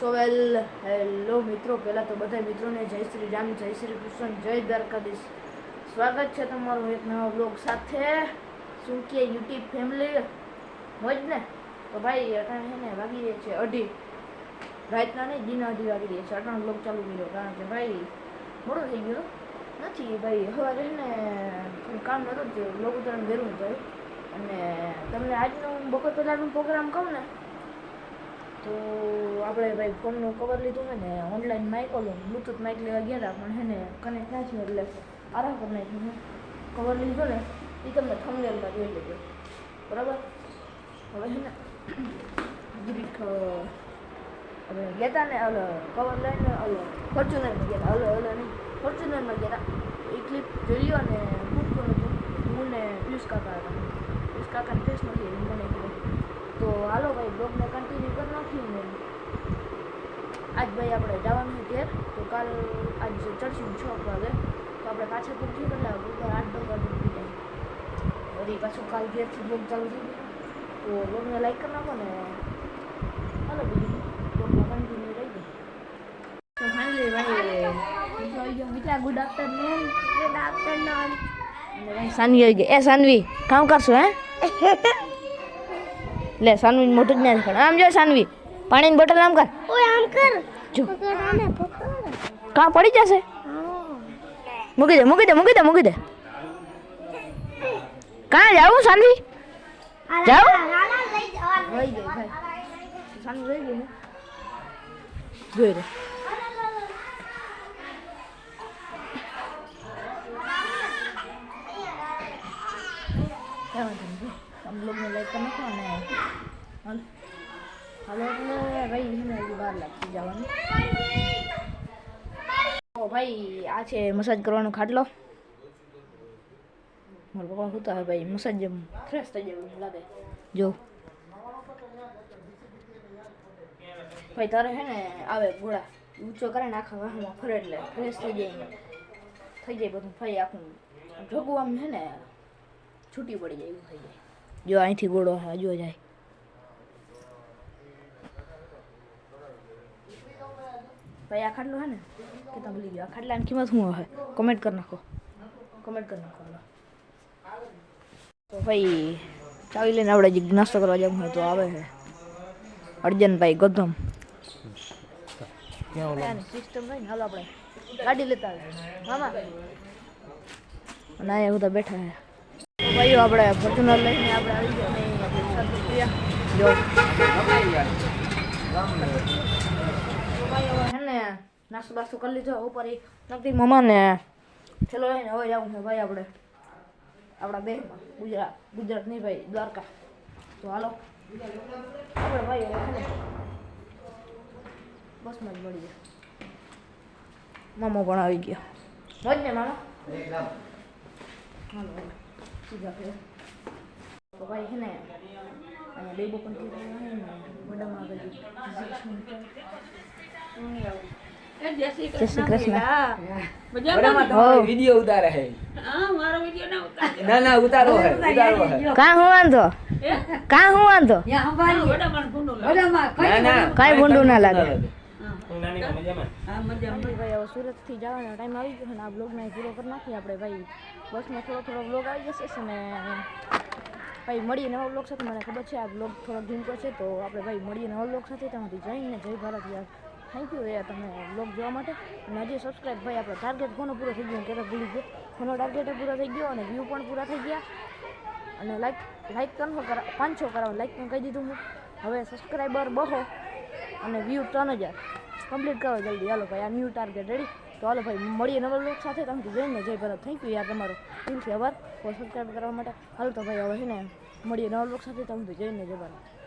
સો વેલ hello મિત્રો, પહેલાં તો બધા મિત્રોને જય શ્રી રામ, જય શ્રી કૃષ્ણ, જય દ્વારકાધીશ. સ્વાગત છે તમારું એક નવા બ્લોગ સાથે શું કે યુટ્યુબ ફેમિલી મોજ ને? તો ભાઈ, અટાણે છે ને વાગી રહી છે અઢી. રાતના નહીં, દિન અઢી વાગી રહી છે. અટાણે બ્લોગ ચાલુ કર્યો, કારણ કે ભાઈ, મોડું થઈ ગયું. નથી ભાઈ હવે ને કામ નહોતું તે બ્લોગ ઉતરણ ભેરું થયું અને તમને આજનું બપોર પહેલાંનું પ્રોગ્રામ કહું ને તો આપણે ભાઈ ફોનનું કવર લીધું છે ને ઓનલાઈન માઇક ઓલું બ્લૂટૂથ માઇક લેવા ગયા હતા, પણ છે ને કનેક્ટ ના થયું એટલે આરામ પર નાખ્યું હું કવર લીધો ને એ તમને થમલેલમાં જોઈ લેજો. બરાબર? હવે છે ને જીરીક હવે ગયા હતા ને, ઓલો કવર લઈને ઓલો ફોર્ચ્યુનરમાં ગયા હતા ઓલો ઓલો નહીં ફોર્ચ્યુનરમાં ગયા હતા એ ક્લિપ જોઈ લ્યો અને ખૂબ હતું? હું ને પિયુષ કાકા હતા. પિયુષ કાકાને ફેસ નથી મને તો હાલો ભાઈ બ્લોગને કન્ટિન્યુ ભાઈ આપણે જવાનું છે ઘેર તો કાલ આજ ચડશું છ વાગે તો આપણે પાછા પૂછી કેટલા બપોર આઠ દસ વાગે ઉઠી જાય. વળી પાછું કાલ ઘેરથી બ્લોગ ચાલુ થઈ ગયો. તો બ્લોગને લાઈક કરી નાખો ને. હાલો બીજું બ્લોગમાં કન્ટિન્યુ રહી ગયું તો ફાઇનલી ભાઈ. Mitra good afternoon good afternoon Saanvi આવી ગઈ. એ સાનવી કામ કરશું હે? લે સાનવી મોટું જ ના દેખાડ આમ જો સાનવી પાણીની બોટલ આમ કર. ઓય આમ કર. જો. કા કાં પડી જશે? મૂકી દે મૂકી દે મૂકી દે મૂકી દે. કાં જાવું સાનવી? જવા જોઈ રે વાંધો નહીં ભાઈ. તમે લોકોને લાઈક કરી નાખો અને હાલ, એટલે ભાઈ છે ને, હજી વાર લાગશે જવાની. ભાઈ, આ છે મસાજ કરવાનો ખાટલો. મારા પપ્પા સુતા હોય ભાઈ, મસાજ જેમ ફ્રેશ થઈ જાય એવું લાગે. જો. ભાઈ, તારે છે ને, આવે ગોળા. ઊંચો કરે ને આખા વાહમાં ફરે એટલે ફ્રેશ થઈ જાય થઈ જાય બધું, ભાઈ, આખું ઢગું આમ છે ને, છૂટી પડી જાય એવું થઈ જાય. જો, અહીંથી ગોળો હા, જો જાય. ભાઈ આ ખાટલો હે ને કે તમે ભૂલી ગયો આ ખાટલાની કિંમત શું હશે કોમેન્ટ કરી નાખો. કોમેન્ટ કરી નાખો હાલો. તો ભાઈ ચાવી લઈને આપણે જે નાસ્તો કરવા જવું હોય તો આવે છે અર્જનભાઈ ગોધમ. સિસ્ટમ હોય ને હાલો આપણે. ગાડી લેતા આવીએ. મામા. અને અહીંયા બધા બેઠા છે તો ભાઈઓ આપણે ફોર્ચ્યુનર લઈને આપણે આવી ગયા જો. નાસ્તો બાસ્તો કરી લીધો ઉપર એ નક્કી મમ્મા ને ચલો એને હવે જવું છે ભાઈ આપણે, આપણા બે ગુજરાત ગુજરાત નહીં ભાઈ, દ્વારકા. તો હાલો, આપણે ભાઈ બસમાં જ મળી જાય મામો પણ આવી ગયો. મોજ ને મામા? હાલો તો ભાઈ છે ને, અહીંયા બે પણ થઈ ગયા ને આવે છે. જય શ્રી કૃષ્ણ વિડિયો ઉતારે હે. ના ના ઉતારો હે ઉતારો હે. કાં હું વાંધો? કાં હું વાંધો? ના ના ભૂંડું ના લાગે. નાની મજામાં. સુરતથી જવાનો ટાઈમ આવી ગયો છે ને આ બ્લોગ ને પૂરો કરી નાખીએ આપણે ભાઈ. બસમાં થોડો થોડો બ્લોગ આવી જશે ને ભાઈ મળીએ નવા બ્લોગ સાથે. મને ખબર છે આ બ્લોગ થોડોક ધીમકો છે તો આપણે ભાઈ મળીએ નવા બ્લોગ સાથે. ત્યાંથી જઈને જય ભારત યાર. થેન્ક યુ યાર તમે બ્લોગ જોવા માટે અને હજી સબસ્ક્રાઈબ ભાઈ, આપણો ટાર્ગેટ કોનો પૂરો થઈ ગયો ક્યારેક ભૂલી ગયો. કોનો ટાર્ગેટ પૂરો થઈ ગયો અને વ્યૂ પણ પૂરા થઈ ગયા. અને લાઈક લાઈક કન્ફર્મ કરા, પાંચસો કરાવો લાઈક પણ કહી દીધું હું. હવે સબસ્ક્રાઈબર બહો અને વ્યૂ ત્રણ હજાર. કમ્પ્લીટ કરો જલ્દી. હાલો ભાઈ, આ ન્યૂ ટાર્ગેટ રેડી તો હાલો ભાઈ, મળીએ નવા લોક સાથે. તમે જોઈને જય ભારત. થેન્ક યુ યાર તમારો. દિલથી આભાર સબસ્ક્રાઈબ કરવા માટે. હાલો તો ભાઈ, હવે છે ને, મળીએ નવા લોક સાથે. તમે જોઈને જય ભારત.